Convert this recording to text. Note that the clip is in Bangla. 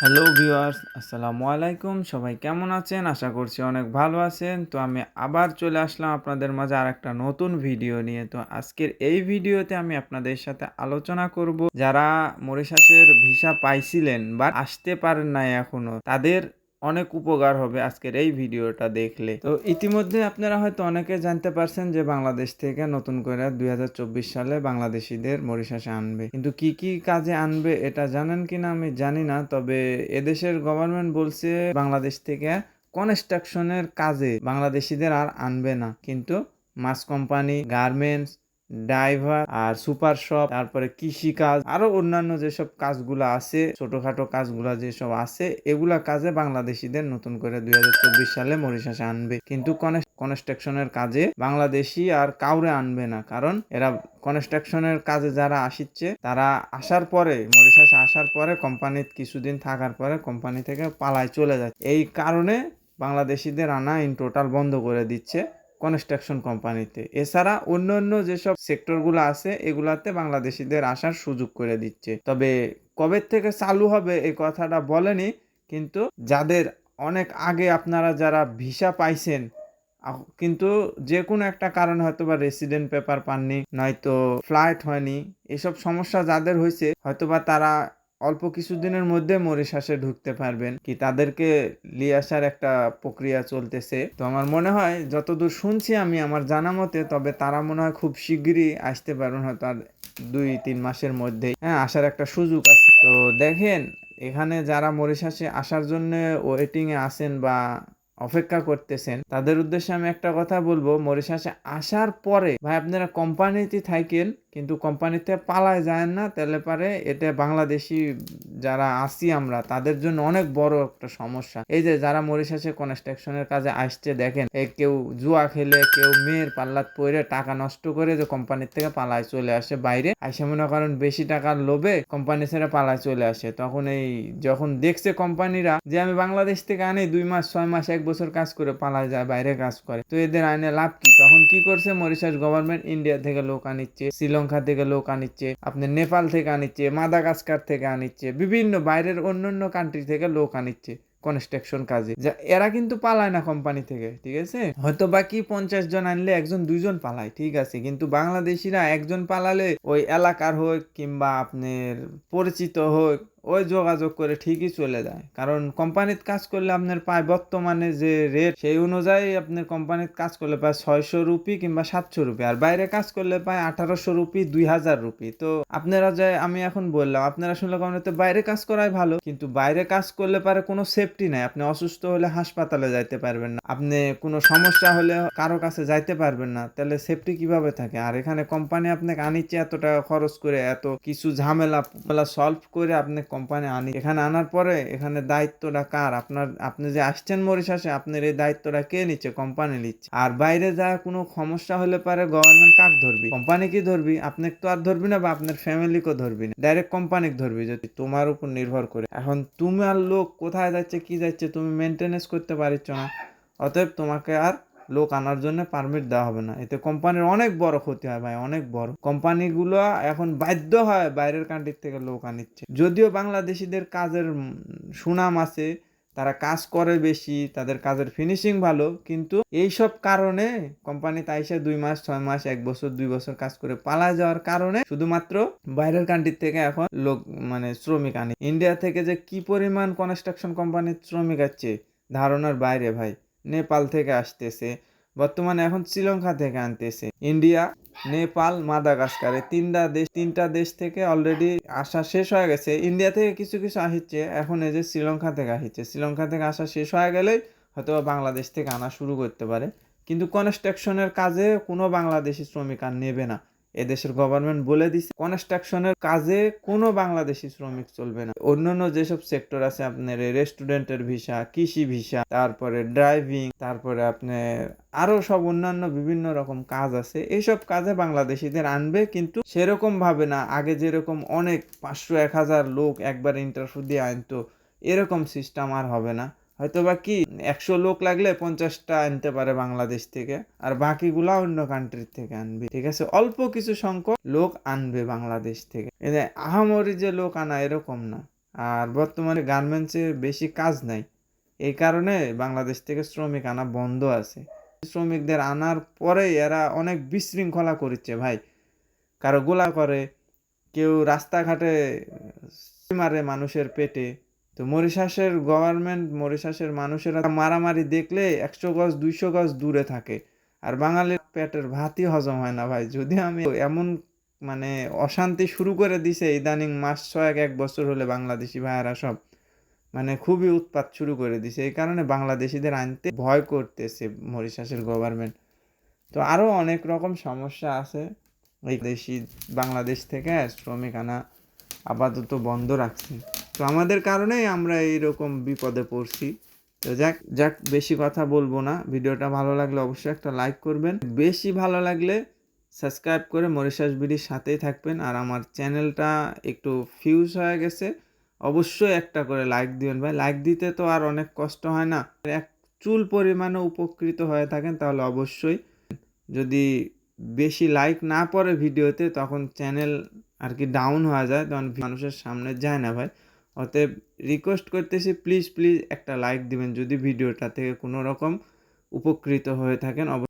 হ্যালো ভিউয়ার্স আসসালামু আলাইকুম সবাই কেমন আছেন? আশা করছি অনেক ভালো আছেন। তো আমি আবার চলে আসলাম আপনাদের মাঝে আর একটা নতুন ভিডিও নিয়ে। তো আজকের এই ভিডিওতে আমি আপনাদের সাথে আলোচনা করব। যারা মরিশাসের ভিসা পাইছিলেন বা আসতে পারেন নাই এখনও, তাদের অনেক উপকার হবে আজকের এই ভিডিওটা দেখলে। তো ইতিমধ্যে আপনারা হয়তো অনেকে জানতে পারছেন যে বাংলাদেশ থেকে নতুন করে দুই সালে বাংলাদেশিদের মরিশাসে আনবে। কিন্তু কি কি কাজে আনবে এটা জানেন কিনা আমি জানি না, তবে এদেশের গভর্নমেন্ট বলছে বাংলাদেশ থেকে কনস্ট্রাকশনের কাজে বাংলাদেশিদের আর আনবে না। কিন্তু মাস কোম্পানি গার্মেন্টস ড্রাইভার আর সুপার শপ, তারপরে কৃষি কাজ, আরও অন্যান্য যেসব কাজগুলো আছে, ছোটখাটো কাজগুলো যেসব আছে, এগুলা কাজে বাংলাদেশিদের নতুন করে দুই হাজার চব্বিশ সালে মরিশাসে আনবে। কিন্তু কনস্ট্রাকশনের কাজে বাংলাদেশি আর কাউরে আনবে না, কারণ এরা কনস্ট্রাকশনের কাজে যারা আসিচ্ছে, তারা আসার পরে, মরিশাসে আসার পরে কোম্পানিতে কিছুদিন থাকার পরে কোম্পানি থেকে পালায় চলে যাচ্ছে। এই কারণে বাংলাদেশিদের আনা ইন টোটাল বন্ধ করে দিচ্ছে। কনস্ট্রাকশন কোম্পানিতে এছাড়া অন্য অন্য যেসব সেক্টরগুলো আছে, এগুলাতে বাংলাদেশিদের আসার সুযোগ করে দিচ্ছে। তবে কবে থেকে চালু হবে এই কথাটা বলেনি, কিন্তু যাদের অনেক আগে আপনারা যারা ভিসা পাইছেন কিন্তু যে কোনো একটা কারণে হয়তো বা রেসিডেন্ট পেপার পাননি, নয়তো ফ্লাইট হয়নি, এসব সমস্যা যাদের হয়েছে, হয়তোবা তারা অল্প কিছুদিনের মধ্যে মরিশাসে ঢুকতে পারবেন কি তাদেরকে নিয়ে আসার একটা প্রক্রিয়া চলতেছে। তো আমার মনে হয় যতদূর শুনছি আমি আমার জানা মতে, তবে তারা মনে হয় খুব শিগগিরই আসতে পারবেন হয়তো আর দুই তিন মাসের মধ্যেই। হ্যাঁ আসার একটা সুযোগ আছে। তো দেখেন, এখানে যারা মরিশাসে আসার জন্য ওয়েটিংয়ে আছেন বা অপেক্ষা করতেছেন, তাদের উদ্দেশ্যে আমি একটা কথা বলব। মরিশাসে আসার পরে, ভাই আপনারা কোম্পানিতে থাকেন কিন্তু কোম্পানিতে পালায় যায় না, তাহলে পারে এটা বাংলাদেশি যারা আসি আমরা, তাদের জন্য অনেক বড় একটা সমস্যা। এই যে যারা মরিশাসে কনস্ট্রাকশনের কাজে আসছে, দেখেন কেউ জুয়া খেলে, কেউ মেয়ের পাল্লাত পরে টাকা নষ্ট করে যে কোম্পানির থেকে পালায় চলে আসে বাইরে আসে মনে করেন বেশি টাকার লোভে কোম্পানি ছেড়ে পালায় চলে আসে। তখন এই যখন দেখছে কোম্পানিরা যে আমি বাংলাদেশ থেকে আনি, দুই মাস, ছয় মাস, এক বছর কাজ করে পালায় যায়, বাইরে কাজ করে, তো এদের আইনে লাভ কি? তখন কি করছে মরিশাস গভর্নমেন্ট ইন্ডিয়া থেকে লোক আনিচ্ছে শ্রীলঙ্কা থেকে লোক আনিচ্ছে আপনি নেপাল থেকে আনিচ্ছে, মাদাগাস্কার থেকে আনিচ্ছে, বিভিন্ন বাইরের অন্য অন্য কান্ট্রি থেকে লোক আনিচ্ছে কনস্ট্রাকশন কাজে। এরা কিন্তু পালায় না কোম্পানি থেকে, ঠিক আছে? হয়তো বাকি পঞ্চাশ জন আনলে একজন, দুইজন পালায়, ঠিক আছে? কিন্তু বাংলাদেশিরা একজন পালালে ওই এলাকার হোক কিংবা আপনার পরিচিত হোক ওই যোগাযোগ করে ঠিকই চলে যায়। কারণ কোম্পানিতে কাজ করলে আপনার পায় বর্তমানে যে রেট সেই অনুযায়ী আপনার কোম্পানিতে কাজ করলে পায় ছয়শো রুপি কিংবা সাতশো রুপি। আর বাইরে কাজ করলে পায় আঠারোশো রুপি, দুই হাজার রুপি। তো আপনারা যে আমি এখন বললাম, আপনারা শুনলে কোম্পানিতে বাইরে কাজ করাই ভালো, কিন্তু বাইরে কাজ করলে পারে কোনো সেফটি নাই। আপনি অসুস্থ হলে হাসপাতালে যাইতে পারবেন না। আপনি কোনো সমস্যা হলে কারও কাছে যাইতে পারবেন না। তাহলে সেফটি কীভাবে থাকে? আর এখানে কোম্পানি আপনাকে আনিচ্ছে এত টাকা খরচ করে, এত কিছু ঝামেলা সলভ করে আপনি কোম্পানি আনি। এখানে আনার পরে এখানে দায়িত্বটা কার? আপনার, আপনি যে আসছেন মরিশাসে আপনার এই দায়িত্বটা কে নিচ্ছে? কোম্পানি নিচ্ছে। আর বাইরে যা কোনো সমস্যা হলে পারে গভর্নমেন্ট কাক ধরবি? কোম্পানি কি ধরবি? আপনি তো আর ধরবি না বা আপনার ফ্যামিলিকেও ধরবি না। ডাইরেক্ট কোম্পানি ধরবি যদি তোমার উপর নির্ভর করে। এখন তুমি আর লোক কোথায় যাচ্ছে, কি যাচ্ছে, তুমি মেনটেনেন্স করতে পারছ না। অতএব তোমাকে আর লোক আনার জন্য পারমিট দেওয়া হবে না। এতে কোম্পানির অনেক বড় ক্ষতি হয় ভাই, অনেক বড়। কোম্পানিগুলো এখন বাধ্য হয় বাইরের কান্ট্রি থেকে লোক আনিচ্ছে। যদিও বাংলাদেশিদের কাজের সুনাম আছে, তারা কাজ করে বেশি, তাদের কাজের ফিনিশিং ভালো, কিন্তু এইসব কারণে কোম্পানি তাইসে দুই মাস, ছয় মাস, এক বছর, দুই বছর কাজ করে পালা যাওয়ার কারণে শুধুমাত্র বাইরের কান্ট্রি থেকে এখন লোক মানে শ্রমিক আনে। ইন্ডিয়া থেকে যে কি পরিমাণ কনস্ট্রাকশন কোম্পানির শ্রমিক আছে ধারণার বাইরে ভাই। নেপাল থেকে আসতেছে। বর্তমানে এখন শ্রীলঙ্কা থেকে আনতেছে। ইন্ডিয়া, নেপাল, মাদাগাস্কার তিনটা দেশ তিনটা দেশ থেকে অলরেডি আসা শেষ হয়ে গেছে। ইন্ডিয়া থেকে কিছু কিছু আসছে। এখন এই যে শ্রীলঙ্কা থেকে আসছে। শ্রীলঙ্কা থেকে আসা শেষ হয়ে গেলেই হয়তো বাংলাদেশ থেকে আনা শুরু করতে পারে। কিন্তু কনস্ট্রাকশনের কাজে কোনো বাংলাদেশি শ্রমিক আর নেবে না। এদেশের গভর্নমেন্ট বলে দিছে কনস্ট্রাকশনের কাজে কোনো বাংলাদেশি শ্রমিক চলবে না। অন্যান্য যেসব সেক্টর আছে, আপনার রেস্টুরেন্টের ভিসা কৃষি ভিসা তারপরে ড্রাইভিং তারপরে আপনার আরও সব অন্যান্য বিভিন্ন রকম কাজ আছে। এইসব কাজে বাংলাদেশিদের আনবে, কিন্তু সেরকম ভাবে না। আগে যেরকম অনেক পাঁচশো, এক হাজার লোক একবার ইন্টারভিউ দিয়ে আনতো, এরকম সিস্টেম আর হবে না। হয়তো বা কি একশো লোক লাগলে পঞ্চাশটা আনতে পারে বাংলাদেশ থেকে, আর বাকিগুলা অন্য কান্ট্রির থেকে আনবে। ঠিক আছে? অল্প কিছু সংখ্যক লোক আনবে বাংলাদেশ থেকে। আহামরি যে লোক আনা এরকম না। আর বর্তমানে গার্মেন্টসে বেশি কাজ নাই। এই কারণে বাংলাদেশ থেকে শ্রমিক আনা বন্ধ আছে। শ্রমিকদের আনার পরে এরা অনেক বিশৃঙ্খলা করছে ভাই। কারও গোলা করে, কেউ রাস্তাঘাটে মারে মানুষের পেটে। তো মরিশাসের গভর্নমেন্ট মরিশাসের মানুষেরা মারামারি দেখলে একশো গজ, দুইশো গজ দূরে থাকে। আর বাঙালির পেটের ভাতই হজম হয় না ভাই। যদি আমি এমন মানে অশান্তি শুরু করে দিছে, ইদানিং মাস ছয়েক, এক বছর হলে বাংলাদেশি ভাইয়েরা সব মানে খুবই উৎপাত শুরু করে দিছে। এই কারণে বাংলাদেশিদের আনতে ভয় করতেছে মরিশাসের গভর্নমেন্ট তো আরও অনেক রকম সমস্যা আছে। এই দেশি বাংলাদেশ থেকে শ্রমিক আনা আপাতত বন্ধ রাখছে। তো আমাদের কারণেই আমরা এইরকম বিপদে পড়ছি। তো যাক যাক, বেশি কথা বলব না। ভিডিওটা ভালো লাগলে অবশ্যই একটা লাইক করবেন। বেশি ভালো লাগলে সাবস্ক্রাইব করে মরিশাস বিডির সাথেই থাকবেন। আর আমার চ্যানেলটা একটু ফিউজ হয়ে গেছে, অবশ্যই একটা করে লাইক দিবেন ভাই। লাইক দিতে তো আর অনেক কষ্ট হয় না। এক চুল পরিমাণে উপকৃত হয়ে থাকেন, তাহলে অবশ্যই। যদি বেশি লাইক না পড়ে ভিডিওতে, তখন চ্যানেল আর কি ডাউন হয়ে যায়, তখন মানুষের সামনে যায় না ভাই। অতএব রিকোয়েস্ট করতেছি প্লিজ প্লিজ একটা লাইক দিবেন যদি ভিডিওটা থেকে কোনো রকম উপকৃত হয়ে থাকেন।